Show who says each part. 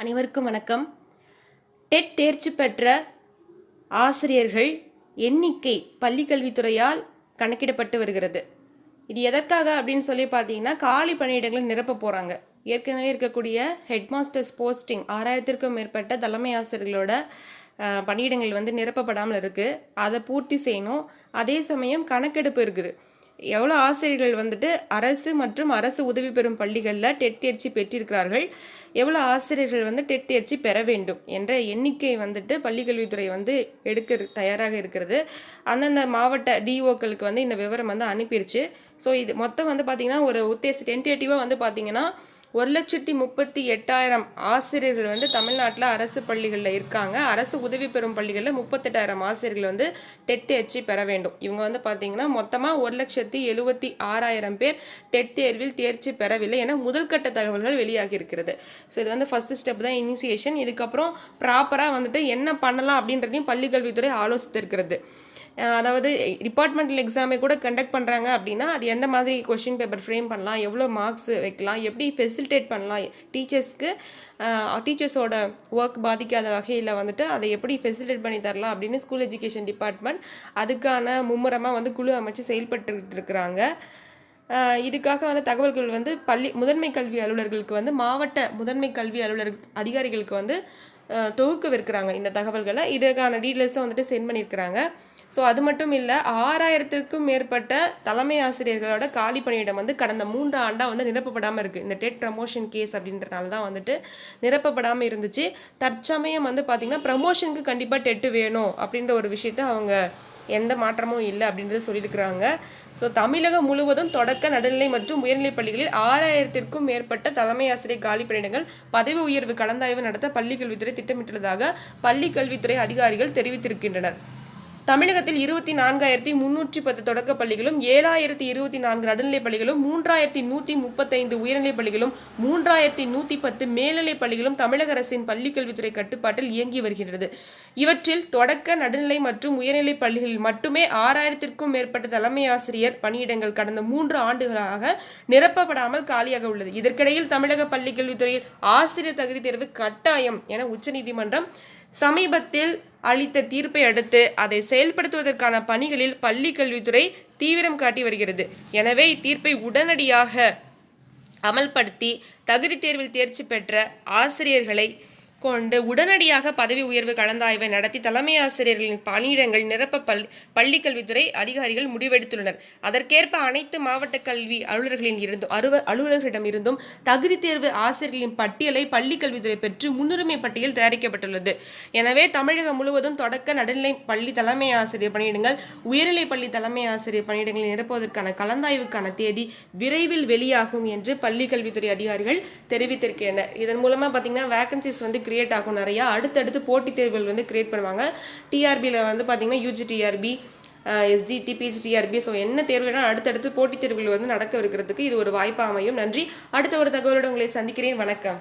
Speaker 1: அனைவருக்கும் வணக்கம். டெட் தேர்ச்சி பெற்ற ஆசிரியர்கள் எண்ணிக்கை பள்ளிக்கல்வித்துறையால் கணக்கிடப்பட்டு வருகிறது. இது எதற்காக அப்படின்னு சொல்லி பார்த்தீங்கன்னா காலி பணியிடங்களை நிரப்ப போகிறாங்க ஏற்கனவே இருக்கக்கூடிய ஹெட்மாஸ்டர்ஸ் போஸ்டிங் ஆறாயிரத்திற்கும் மேற்பட்ட தலைமை ஆசிரியர்களோட பணியிடங்கள் வந்து நிரப்பப்படாமல் இருக்குது அதை பூர்த்தி செய்யணும். அதே சமயம் கணக்கெடுப்பு இருக்குது. எவ்வளோ ஆசிரியர்கள் வந்துட்டு அரசு மற்றும் அரசு உதவி பெறும் பள்ளிகளில் டெட் தேர்ச்சி பெற்றிருக்கிறார்கள். எவ்வளோ ஆசிரியர்கள் வந்து டெட் தேர்ச்சி பெற வேண்டும் என்ற எண்ணிக்கை வந்துட்டு பள்ளிக்கல்வித்துறை வந்து எடுக்க தயாராக இருக்கிறது. அந்தந்த மாவட்ட டிஓக்களுக்கு வந்து இந்த விவரம் வந்து அனுப்பிடுச்சு ஸோ இது மொத்தம் வந்து பார்த்திங்கன்னா ஒரு உத்தேச டென்டேட்டிவாக வந்து பார்த்திங்கன்னா ஒரு லட்சத்தி முப்பத்தி எட்டாயிரம் ஆசிரியர்கள் வந்து தமிழ்நாட்டில் அரசு பள்ளிகளில் இருக்காங்க. அரசு உதவி பெறும் பள்ளிகளில் முப்பத்தெட்டாயிரம் ஆசிரியர்கள் வந்து டெட் தேர்ச்சி பெற வேண்டும். இவங்க வந்து பார்த்தீங்கன்னா மொத்தமாக ஒரு லட்சத்தி எழுபத்தி ஆறாயிரம் பேர் டெட் தேர்வில் தேர்ச்சி பெறவில்லை என முதல்கட்ட தகவல்கள் வெளியாகி இருக்கிறது. ஸோ இது வந்து ஃபர்ஸ்ட் ஸ்டெப் தான் இனிஷியேஷன் இதுக்கப்புறம் ப்ராப்பராக வந்துட்டு என்ன பண்ணலாம் அப்படின்றதையும் பள்ளிக்கல்வித்துறை ஆலோசித்திருக்கிறது. இருக்கிறது அதாவது டிபார்ட்மெண்டல் எக்ஸாமை கூட கண்டக்ட் பண்ணுறாங்க அப்படின்னா அது எந்த மாதிரி கொஷின் பேப்பர் ஃப்ரேம் பண்ணலாம் எவ்வளோ மார்க்ஸ் வைக்கலாம் எப்படி ஃபெசிலிட்டேட் பண்ணலாம் டீச்சர்ஸ்க்கு டீச்சர்ஸோட ஒர்க் பாதிக்காத வகையில் வந்துட்டு அதை எப்படி ஃபெசிலிட்டேட் பண்ணி தரலாம் அப்படின்னு ஸ்கூல் எஜுகேஷன் டிபார்ட்மெண்ட் அதுக்கான மும்முரமாக வந்து குழு அமைச்சு செயல்பட்டுக்கிட்டு இருக்கிறாங்க. இதுக்காக வந்து தகவல்கள் வந்து பள்ளி முதன்மை கல்வி அலுவலர்களுக்கு வந்து மாவட்ட முதன்மை கல்வி அலுவலர் அதிகாரிகளுக்கு வந்து தொகுக்க தொகுக்கவிருக்கிறாங்க இந்த தகவல்களை. இதுக்கான டீட்டெயில்ஸும் வந்துட்டு சென்ட் பண்ணியிருக்கிறாங்க. ஸோ அது மட்டும் இல்லை ஆறாயிரத்துக்கும் மேற்பட்ட தலைமை ஆசிரியர்களோட காலி பணியிடம் வந்து கடந்த மூன்று ஆண்டாக வந்து நிரப்பப்படாமல் இருக்குது இந்த டெட் ப்ரமோஷன் கேஸ் அப்படின்றனால தான் வந்துட்டு நிரப்பப்படாமல் இருந்துச்சு. தற்சமயம் வந்து பார்த்திங்கன்னா ப்ரமோஷனுக்கு கண்டிப்பாக டெட்டு வேணும் அப்படின்ற ஒரு விஷயத்த அவங்க எந்த மாற்றமும் இல்லை அப்படின்றத சொல்லியிருக்கிறாங்க. ஸோ தமிழகம் முழுவதும் தொடக்க நடுநிலை மற்றும் உயர்நிலைப் பள்ளிகளில் ஆறாயிரத்திற்கும் மேற்பட்ட தலைமை ஆசிரியர் காலி பணியிடங்கள் பதவி உயர்வு கலந்தாய்வு நடத்த பள்ளிக்கல்வித்துறை திட்டமிட்டுள்ளதாக பள்ளிக்கல்வித்துறை அதிகாரிகள் தெரிவித்திருக்கின்றனர். தமிழகத்தில் இருபத்தி நான்காயிரத்தி முன்னூற்றி பத்து தொடக்க பள்ளிகளும் ஏழாயிரத்தி இருபத்தி நான்கு நடுநிலைப் பள்ளிகளும் மூன்றாயிரத்தி நூற்றி முப்பத்தைந்து உயர்நிலைப் பள்ளிகளும் மூன்றாயிரத்தி நூற்றி பத்து மேல்நிலைப் பள்ளிகளும் தமிழக அரசின் பள்ளிக்கல்வித்துறை கட்டுப்பாட்டில் இயங்கி வருகின்றது. இவற்றில் தொடக்க நடுநிலை மற்றும் உயர்நிலைப் பள்ளிகளில் மட்டுமே ஆறாயிரத்திற்கும் மேற்பட்ட தலைமை ஆசிரியர் பணியிடங்கள் கடந்த மூன்று ஆண்டுகளாக நிரப்பப்படாமல் காலியாக உள்ளது. இதற்கிடையில் தமிழக பள்ளிக்கல்வித்துறையில் ஆசிரியர் தகுதி தேர்வு கட்டாயம் என உச்சநீதிமன்றம் சமீபத்தில் அளித்த தீர்ப்பை அடுத்து அதை செயல்படுத்துவதற்கான பணிகளில் பள்ளி கல்வித்துறை தீவிரம் காட்டி வருகிறது. எனவே இத்தீர்ப்பை உடனடியாக அமல்படுத்தி தகுதி தேர்வில் தேர்ச்சி பெற்ற ஆசிரியர்களை கொண்டு உடனடியாக பதவி உயர்வு கலந்தாய்வை நடத்தி தலைமை ஆசிரியர்களின் பணியிடங்கள் நிரப்ப பல் பள்ளிக்கல்வித்துறை அதிகாரிகள் முடிவெடுத்துள்ளனர். அதற்கேற்ப அனைத்து மாவட்ட கல்வி அலுவலர்களில் இருந்தும் அலுவ அலுவலர்களிடம் இருந்தும் தகுதி தேர்வு ஆசிரியர்களின் பட்டியலை பள்ளிக்கல்வித்துறை பெற்று முன்னுரிமை பட்டியல் தயாரிக்கப்பட்டுள்ளது. எனவே தமிழகம் முழுவதும் தொடக்க நடுநிலை பள்ளி தலைமை ஆசிரியர் பணியிடங்கள் உயர்நிலை பள்ளி தலைமை ஆசிரியர் பணியிடங்களை நிரப்புவதற்கான கலந்தாய்வுக்கான தேதி விரைவில் வெளியாகும் என்று பள்ளிக்கல்வித்துறை அதிகாரிகள் தெரிவித்திருக்கின்றனர். இதன் மூலமாக பார்த்தீங்கன்னா வேகன்சிஸ் வந்து கிரியேட் ஆகும் நிறையா. அடுத்தடுத்து போட்டித் தேர்வுகள் வந்து கிரியேட் பண்ணுவாங்க. டிஆர்பியில் வந்து பார்த்தீங்கன்னா UG TRB STD PGTRB so என்ன தேர்வுனா அடுத்தடுத்து போட்டித் தேர்வுகள் வந்து நடக்கவிருக்கிறதுக்கு இது ஒரு வாய்ப்பு அமையும். நன்றி. அடுத்த ஒரு தகவலோடு உங்களை சந்திக்கிறேன். வணக்கம்.